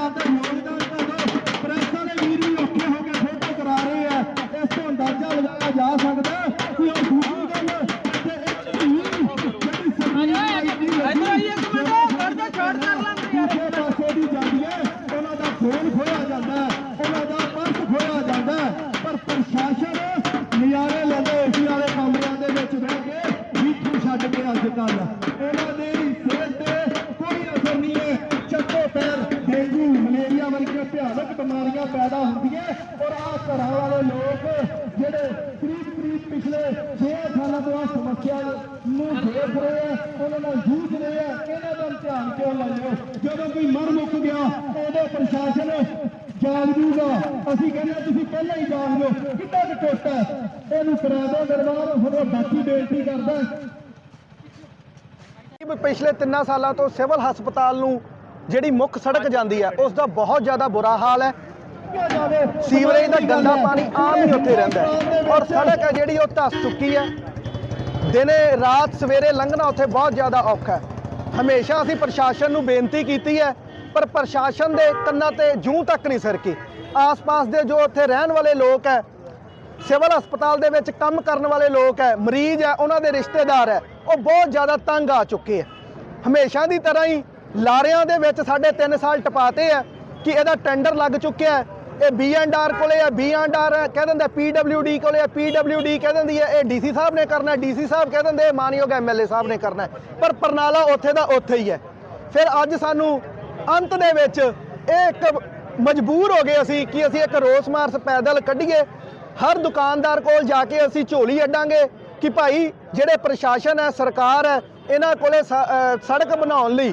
ਤਰ੍ਹਾਂ ਦਾ ਯੋਗਦਾਨ ਕਰੋ ਪ੍ਰੈਸ ਵਾਲੇ ਵੀਰ ਵੀ ਔਖੇ ਹੋ ਕੇ ਫੋਟੋ ਕਰਾ ਰਹੇ ਆ। ਇਸ ਤੋਂ ਅੰਦਾਜ਼ਾ ਲਗਾਇਆ ਜਾ ਸਕਦਾ ਕਿ ਉਹ ਦੂਜੀ ਗੱਲ ਤੇ ਇੱਕ ਹੀ ਜਿਹੜੀ ਸਰਕਾਰ ਦੀ ਇੱਧਰ ਆਈਏ ਕਮੈਂਟ ਕਰਦਾ ਛੱਡ ਕਰ ਭਿਆਨਕ ਪੈਦਾ ਹੁੰਦੀਆਂ ਔਰ ਆਹ ਘਰਾਂ ਵਾਲੇ ਲੋਕ ਜਿਹੜੇ ਕਰੀਬ ਕਰੀਬ ਪਿਛਲੇ 6 ਸਾਲਾਂ ਤੋਂ ਆ ਸਮੱਸਿਆ ਨੂੰ ਦੇਖ ਰਹੇ ਆ, ਉਹਨਾਂ ਨਾਲ ਜੂਝ ਰਹੇ ਆ, ਇਹਨਾਂ ਦਾ ਧਿਆਨ ਕਿਉਂ ਲਾਇਓ ਜਦੋਂ ਕੋਈ ਮਰ ਮੁੱਕ ਗਿਆ ਉਦੋਂ ਪ੍ਰਸ਼ਾਸਨ ਜਾਗ ਜੂਗਾ। ਅਸੀਂ ਕਹਿੰਦੇ ਤੁਸੀਂ ਪਹਿਲਾਂ ਹੀ ਜਾਗ ਜਾਓ। ਕਿੱਦਾਂ ਟੋਟਾ ਇਹਨੂੰ ਕਰਾ ਦਿਓ ਦਰਬਾਰ, ਹੁਣ ਬਾਕੀ ਬੇਨਤੀ ਕਰਦਾ ਪਿਛਲੇ 3 ਸਾਲਾਂ ਤੋਂ ਸਿਵਲ ਹਸਪਤਾਲ ਨੂੰ ਜਿਹੜੀ ਮੁੱਖ ਸੜਕ ਜਾਂਦੀ ਹੈ ਉਸ ਦਾ ਬਹੁਤ ਜ਼ਿਆਦਾ ਬੁਰਾ ਹਾਲ ਹੈ। ਸੀਵਰੇਜ ਦਾ ਗੰਦਾ ਪਾਣੀ ਆਮ ਹੀ ਉੱਥੇ ਰਹਿੰਦਾ ਹੈ। ਔਰ ਸੜਕ ਹੈ ਜਿਹੜੀ ਉਹ ਧੱਸ ਚੁੱਕੀ ਹੈ। ਦਿਨੇ ਰਾਤ ਸਵੇਰੇ ਲੰਘਣਾ ਉੱਥੇ ਬਹੁਤ ਜ਼ਿਆਦਾ ਔਖਾ ਹੈ। ਹਮੇਸ਼ਾ ਅਸੀਂ ਪ੍ਰਸ਼ਾਸਨ ਨੂੰ ਬੇਨਤੀ ਕੀਤੀ ਹੈ ਪਰ ਪ੍ਰਸ਼ਾਸਨ ਦੇ ਕੰਨਾਂ ਤੇ ਜੂੰ ਤੱਕ ਨਹੀਂ ਸਰਕੀ। ਆਸ-ਪਾਸ ਦੇ ਜੋ ਉੱਥੇ ਰਹਿਣ ਵਾਲੇ ਲੋਕ ਹੈ ਸਿਵਲ ਹਸਪਤਾਲ ਦੇ ਵਿੱਚ ਕੰਮ ਕਰਨ ਵਾਲੇ ਲੋਕ ਹੈ ਮਰੀਜ਼ ਹੈ ਉਹਨਾਂ ਦੇ ਰਿਸ਼ਤੇਦਾਰ ਹੈ ਉਹ ਬਹੁਤ ਜ਼ਿਆਦਾ ਤੰਗ ਆ ਚੁੱਕੇ ਹੈ। ਹਮੇਸ਼ਾ ਦੀ ਤਰ੍ਹਾਂ ਹੀ ਲਾਰਿਆਂ ਦੇ ਵਿੱਚ ਸਾਡੇ 3 ਸਾਲ ਟਪਾਤੇ ਹੈ ਕਿ ਇਹਦਾ ਟੈਂਡਰ ਲੱਗ ਚੁੱਕਿਆ ਹੈ। ਇਹ ਬੀ ਐਂਡ ਆਰ ਕੋਲੇ ਹੈ ਬੀ ਐਂਡ ਆਰ ਕਹਿ ਦਿੰਦਾ ਪੀਡਬਲਯੂਡੀ ਕੋਲੇ ਹੈ ਪੀਡਬਲਯੂਡੀ ਕਹਿ ਦਿੰਦੀ ਹੈ ਇਹ ਡੀਸੀ ਸਾਹਿਬ ਨੇ ਕਰਨਾ ਹੈ ਡੀਸੀ ਸਾਹਿਬ ਕਹਿ ਦਿੰਦੇ ਇਹ ਮਾਨਯੋਗ ਐਮਐਲਏ ਸਾਹਿਬ ਨੇ ਕਰਨਾ ਪਰ ਪਰਨਾਲਾ ਉੱਥੇ ਦਾ ਉੱਥੇ ਹੀ ਹੈ। ਫਿਰ ਅੱਜ ਸਾਨੂੰ ਅੰਤ ਦੇ ਵਿੱਚ ਇਹ ਇੱਕ ਮਜਬੂਰ ਹੋ ਗਏ ਅਸੀਂ ਕਿ ਅਸੀਂ ਇੱਕ ਰੋਸ ਮਾਰਚ ਪੈਦਲ ਕੱਢੀਏ। ਹਰ ਦੁਕਾਨਦਾਰ ਕੋਲ ਜਾ ਕੇ ਅਸੀਂ ਝੋਲੀ ਅੱਡਾਂਗੇ ਕਿ ਭਾਈ ਜਿਹੜੇ ਪ੍ਰਸ਼ਾਸਨ ਹੈ, ਸਰਕਾਰ ਹੈ, ਇਹਨਾਂ ਕੋਲੇ ਸੜਕ ਬਣਾਉਣ ਲਈ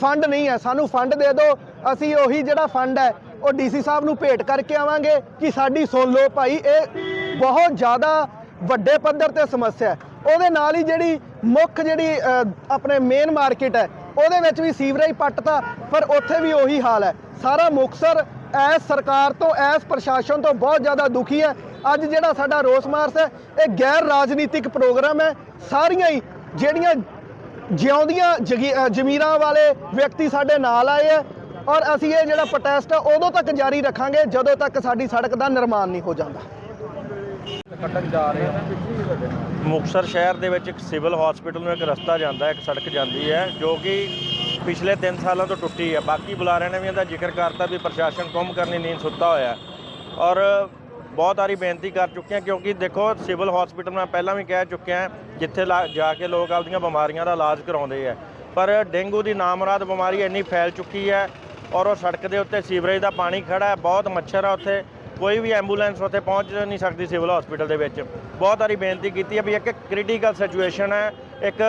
ਫੰਡ ਨਹੀਂ ਹੈ। ਸਾਨੂੰ ਫੰਡ ਦੇ ਦਿਓ। ਅਸੀਂ ਉਹੀ ਜਿਹੜਾ ਫੰਡ ਹੈ ਉਹ ਡੀਸੀ ਸਾਹਿਬ ਨੂੰ ਭੇਟ ਕਰਕੇ ਆਵਾਂਗੇ ਕਿ ਸਾਡੀ ਸੁਣ ਲਓ ਭਾਈ, ਇਹ ਬਹੁਤ ਜ਼ਿਆਦਾ ਵੱਡੇ ਪੱਧਰ ਤੇ ਸਮੱਸਿਆ ਹੈ। ਉਹਦੇ ਨਾਲ ਹੀ ਜਿਹੜੀ ਮੁੱਖ ਜਿਹੜੀ ਆਪਣੇ ਮੇਨ ਮਾਰਕੀਟ ਹੈ, ਉਹਦੇ ਵਿੱਚ ਵੀ ਸੀਵਰੇਜ ਪੱਟਤਾ ਪਰ ਉੱਥੇ ਵੀ ਉਹੀ ਹਾਲ ਹੈ। ਸਾਰਾ ਮੁਕਸਰ ਐਸ ਸਰਕਾਰ ਤੋਂ, ਐਸ ਪ੍ਰਸ਼ਾਸਨ ਤੋਂ ਬਹੁਤ ਜ਼ਿਆਦਾ ਦੁਖੀ ਹੈ। ਅੱਜ ਜਿਹੜਾ ਸਾਡਾ ਰੋਸ ਮਾਰਚ ਹੈ, ਇਹ ਗੈਰ ਰਾਜਨੀਤਿਕ ਪ੍ਰੋਗਰਾਮ ਹੈ। ਸਾਰੀਆਂ ਹੀ ਜਿਹੜੀਆਂ ਜਿਉਂਦੀਆਂ ਜਗੀ- ਜ਼ਮੀਰਾਂ ਵਾਲੇ ਵਿਅਕਤੀ ਸਾਡੇ ਨਾਲ ਆਏ ਹੈ ਔਰ ਅਸੀਂ ਇਹ ਜਿਹੜਾ ਪ੍ਰੋਟੈਸਟ ਆ, ਉਦੋਂ ਤੱਕ ਜਾਰੀ ਰੱਖਾਂਗੇ, ਜਦੋਂ ਤੱਕ ਸਾਡੀ ਸੜਕ ਦਾ ਨਿਰਮਾਣ ਨਹੀਂ ਹੋ ਜਾਂਦਾ। ਮੁਕਤਸਰ ਸ਼ਹਿਰ ਦੇ ਵਿੱਚ ਇੱਕ ਸਿਵਲ ਹਸਪੀਟਲ ਨੂੰ ਇੱਕ ਰਸਤਾ ਜਾਂਦਾ ਇੱਕ ਸੜਕ ਜਾਂਦੀ ਹੈ, ਜੋ ਕਿ ਪਿਛਲੇ 3 ਸਾਲਾਂ ਤੋਂ ਟੁੱਟੀ ਹੈ। ਬਾਕੀ ਬੁਲਾਰਿਆਂ ਨੇ ਵੀ ਇਹਦਾ ਜ਼ਿਕਰ ਕਰਤਾ ਵੀ ਪ੍ਰਸ਼ਾਸਨ ਕੁੰਭ ਕਰਨੀ ਨੀਂਦ ਸੁੱਤਾ ਹੋਇਆ ਔਰ ਬਹੁਤ ਸਾਰੀ ਬੇਨਤੀ ਕਰ ਚੁੱਕੇ ਹਾਂ, ਕਿਉਂਕਿ ਦੇਖੋ, ਸਿਵਲ ਹਸਪੀਟਲ ਮੈਂ ਪਹਿਲਾਂ ਵੀ ਕਹਿ ਚੁੱਕਿਆ ਜਿੱਥੇ ਲਾ- ਜਾ ਕੇ ਲੋਕ ਆਪਦੀਆਂ ਬਿਮਾਰੀਆਂ ਦਾ ਇਲਾਜ ਕਰਾਉਂਦੇ ਆ ਪਰ ਡੇਂਗੂ ਦੀ ਨਾਮਰਾਦ ਬਿਮਾਰੀ ਇੰਨੀ ਫੈਲ ਚੁੱਕੀ ਹੈ ਔਰ ਉਹ ਸੜਕ ਦੇ ਉੱਤੇ ਸੀਵਰੇਜ ਦਾ ਪਾਣੀ ਖੜਾ ਹੈ, ਬਹੁਤ ਮੱਛਰ ਆ ਉੱਥੇ। ਕੋਈ ਵੀ ਐਂਬੂਲੈਂਸ ਉੱਥੇ ਪਹੁੰਚ ਨਹੀਂ ਸਕਦੀ ਸਿਵਲ ਹਸਪੀਟਲ ਦੇ ਵਿੱਚ। ਬਹੁਤ ਸਾਰੀ ਬੇਨਤੀ ਕੀਤੀ ਹੈ ਵੀ ਇੱਕ ਕ੍ਰਿਟੀਕਲ ਸਿਚੁਏਸ਼ਨ ਹੈ, ਇੱਕ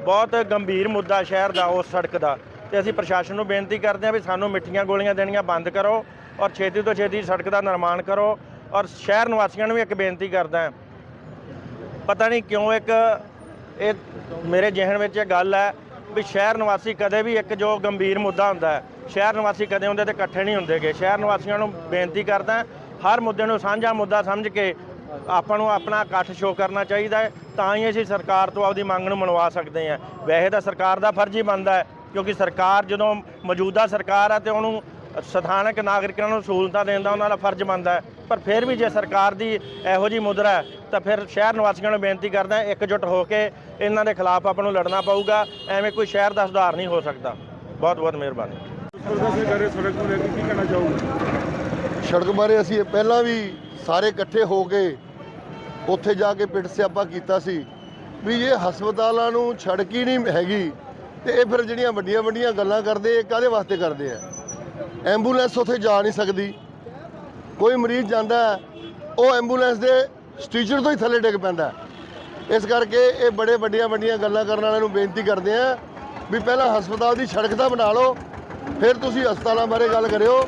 ਬਹੁਤ ਗੰਭੀਰ ਮੁੱਦਾ ਸ਼ਹਿਰ ਦਾ, ਉਸ ਸੜਕ ਦਾ। ਤੇ ਅਸੀਂ ਪ੍ਰਸ਼ਾਸਨ ਨੂੰ ਬੇਨਤੀ ਕਰਦੇ ਹਾਂ ਵੀ ਸਾਨੂੰ ਮਿੱਠੀਆਂ ਗੋਲੀਆਂ ਦੇਣੀਆਂ ਬੰਦ ਕਰੋ ਔਰ ਛੇਤੀ ਤੋਂ ਛੇਤੀ ਸੜਕ ਦਾ ਨਿਰਮਾਣ ਕਰੋ ਔਰ ਸ਼ਹਿਰ ਨਿਵਾਸੀਆਂ ਨੂੰ ਵੀ ਇੱਕ ਬੇਨਤੀ ਕਰਦਾ ਹਾਂ। ਪਤਾ ਨਹੀਂ ਕਿਉਂ ਇੱਕ ਇਹ ਮੇਰੇ ਜ਼ਿਹਨ ਵਿੱਚ ਇਹ ਗੱਲ ਹੈ ਵੀ ਸ਼ਹਿਰ ਨਿਵਾਸੀ ਕਦੇ ਵੀ ਇੱਕ ਜੋ ਗੰਭੀਰ ਮੁੱਦਾ ਹੁੰਦਾ ਹੈ, ਸ਼ਹਿਰ ਨਿਵਾਸੀ ਕਦੇ ਉਹਦੇ ਤੇ ਇਕੱਠੇ ਨਹੀਂ ਹੁੰਦੇਗੇ ਸ਼ਹਿਰ ਨਿਵਾਸੀਆਂ ਨੂੰ ਬੇਨਤੀ ਕਰਦਾ ਹਰ ਮੁੱਦੇ ਨੂੰ ਸਾਂਝਾ ਮੁੱਦਾ ਸਮਝ ਕੇ ਆਪਾਂ ਨੂੰ ਆਪਣਾ ਇਕੱਠ ਸ਼ੋਅ ਕਰਨਾ ਚਾਹੀਦਾ ਹੈ, ਤਾਂ ਹੀ ਅਸੀਂ ਸਰਕਾਰ ਤੋਂ ਆਪਦੀ ਮੰਗ ਨੂੰ ਮਨਵਾ ਸਕਦੇ ਹਾਂ। ਵੈਸੇ ਤਾਂ ਸਰਕਾਰ ਦਾ ਫਰਜ਼ ਹੀ ਬਣਦਾ ਹੈ, ਕਿਉਂਕਿ ਸਰਕਾਰ ਜਦੋਂ ਮੌਜੂਦਾ ਸਰਕਾਰ ਹੈ ਤੇ ਉਹਨੂੰ ਸਥਾਨਕ ਨਾਗਰਿਕਾਂ ਨੂੰ ਸਹੂਲਤਾਂ ਦੇਣ ਦਾ ਉਹਨਾਂ ਦਾ ਫਰਜ਼ ਬਣਦਾ ਹੈ। ਪਰ ਫਿਰ ਵੀ ਜੇ ਸਰਕਾਰ ਦੀ ਇਹੋ ਜੀ ਮੁਦਰਾ ਹੈ ਤਾਂ ਫਿਰ ਸ਼ਹਿਰ ਨਿਵਾਸੀਆਂ ਨੂੰ ਬੇਨਤੀ ਕਰਦਾ, ਇਕਜੁੱਟ ਹੋ ਕੇ ਇਹਨਾਂ ਦੇ ਖਿਲਾਫ ਆਪਾਂ ਨੂੰ ਲੜਨਾ ਪਊਗਾ, ਐਵੇਂ ਕੋਈ ਸ਼ਹਿਰ ਦਾ ਸੁਧਾਰ ਨਹੀਂ ਹੋ ਸਕਦਾ। ਬਹੁਤ ਬਹੁਤ ਮਿਹਰਬਾਨੀ। ਸੜਕ ਬਾਰੇ ਅਸੀਂ ਇਹ ਪਹਿਲਾਂ ਵੀ ਸਾਰੇ ਇਕੱਠੇ ਹੋ ਕੇ ਉੱਥੇ ਜਾ ਕੇ ਪਿੰਡ ਸਿਆਪਾ ਕੀਤਾ ਸੀ ਵੀ ਇਹ ਹਸਪਤਾਲਾਂ ਨੂੰ ਸੜਕ ਹੀ ਨਹੀਂ ਹੈਗੀ ਤੇ ਇਹ ਫਿਰ ਜਿਹੜੀਆਂ ਵੱਡੀਆਂ ਵੱਡੀਆਂ ਗੱਲਾਂ ਕਰਦੇ, ਇਹ ਕਾਹਦੇ ਵਾਸਤੇ ਕਰਦੇ ਆ? ਐਂਬੂਲੈਂਸ ਉੱਥੇ ਜਾ ਨਹੀਂ ਸਕਦੀ। ਕੋਈ ਮਰੀਜ਼ ਜਾਂਦਾ, ਉਹ ਐਂਬੂਲੈਂਸ ਦੇ ਸਟੀਚਰ ਤੋਂ ਹੀ ਥੱਲੇ ਡਿੱਗ ਪੈਂਦਾ। ਇਸ ਕਰਕੇ ਇਹ ਬੜੇ ਵੱਡੀਆਂ ਵੱਡੀਆਂ ਗੱਲਾਂ ਕਰਨ ਵਾਲਿਆਂ ਨੂੰ ਬੇਨਤੀ ਕਰਦੇ ਆ ਵੀ ਪਹਿਲਾਂ ਹਸਪਤਾਲ ਦੀ ਸੜਕ ਤਾਂ ਬਣਾ ਲਓ, ਫਿਰ ਤੁਸੀਂ ਹਸਪਤਾਲਾਂ ਬਾਰੇ ਗੱਲ ਕਰਿਓ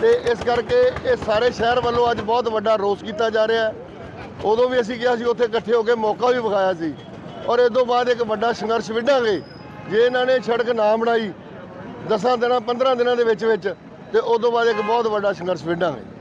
ਤੇ ਇਸ ਕਰਕੇ ਇਹ ਸਾਰੇ ਸ਼ਹਿਰ ਵੱਲੋਂ ਅੱਜ ਬਹੁਤ ਵੱਡਾ ਰੋਸ ਕੀਤਾ ਜਾ ਰਿਹਾ ਉਦੋਂ ਵੀ ਅਸੀਂ ਕਿਹਾ ਸੀ, ਉੱਥੇ ਇਕੱਠੇ ਹੋ ਕੇ ਮੌਕਾ ਵੀ ਵਿਖਾਇਆ ਸੀ ਔਰ ਇਸ ਤੋਂ ਬਾਅਦ ਇੱਕ ਵੱਡਾ ਸੰਘਰਸ਼ ਵਿੱਢਾਂਗੇ। ਜੇ ਇਹਨਾਂ ਨੇ ਸੜਕ ਨਾ ਬਣਾਈ 10 ਦਿਨਾਂ 15 ਦਿਨਾਂ ਦੇ ਵਿੱਚ ਵਿੱਚ ਤੇ ਉਸ ਤੋਂ ਬਾਅਦ ਇੱਕ ਬਹੁਤ ਵੱਡਾ ਸੰਘਰਸ਼ ਵਿੱਢਾਂਗੇ।